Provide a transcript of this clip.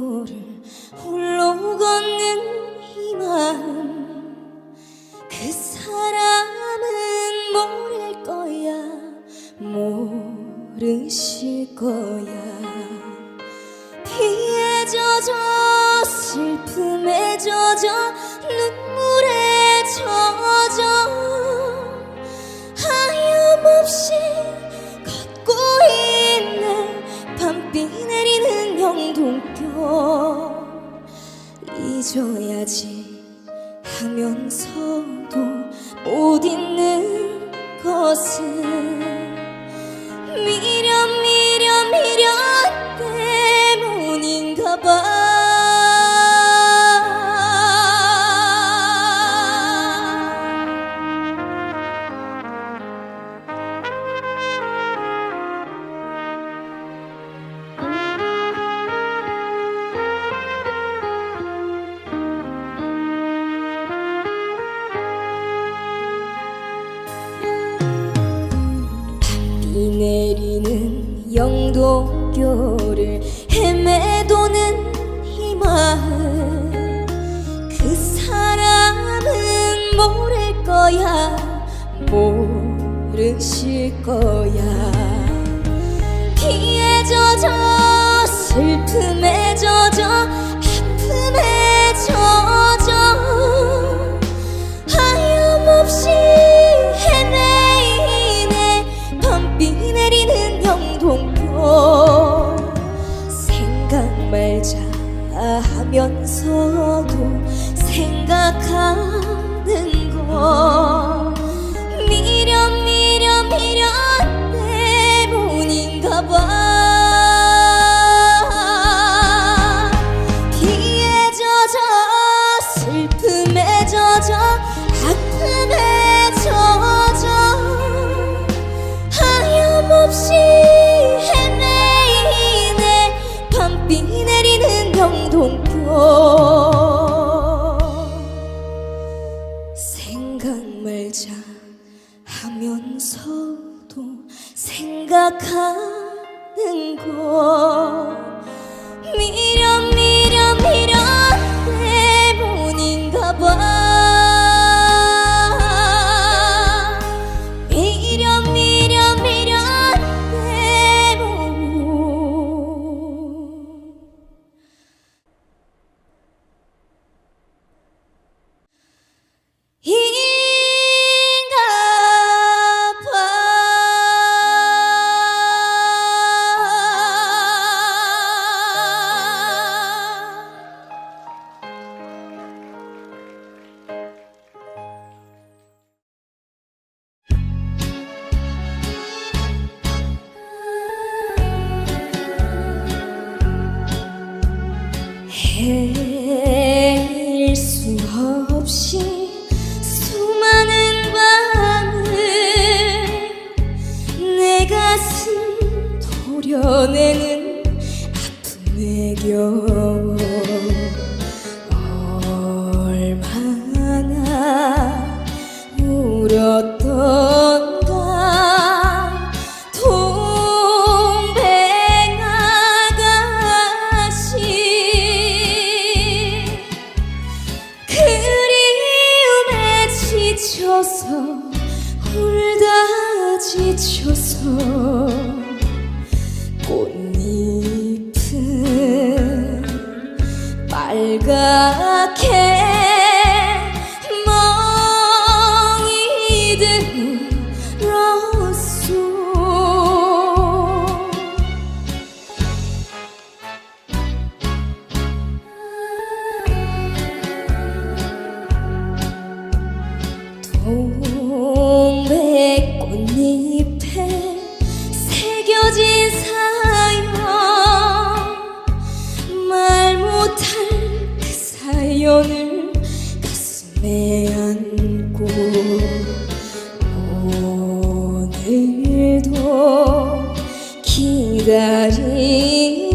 세월을 홀로 걷는 이 마음. 그 사람은 모를 거야 모르실 거야. 피에 젖어 슬픔에 젖어 눈물에 젖어. 잊어야지. 하면서도 못 잊는 것은 내리는 영도교를 헤매도는 이 마음. 그 사람은 모를 거야 모르실 거야. 피에 젖어 슬픔에 젖어 생각하는 거 미련 미련 미련 때문인가 봐. 피에 젖어 슬픔에 젖어 아픔에 젖어. 하염없이 생각 말자 하면서도 생각하는 거 미련 도려내는 아픔에 겨워 얼마나 울었 dedo 오늘도 기다리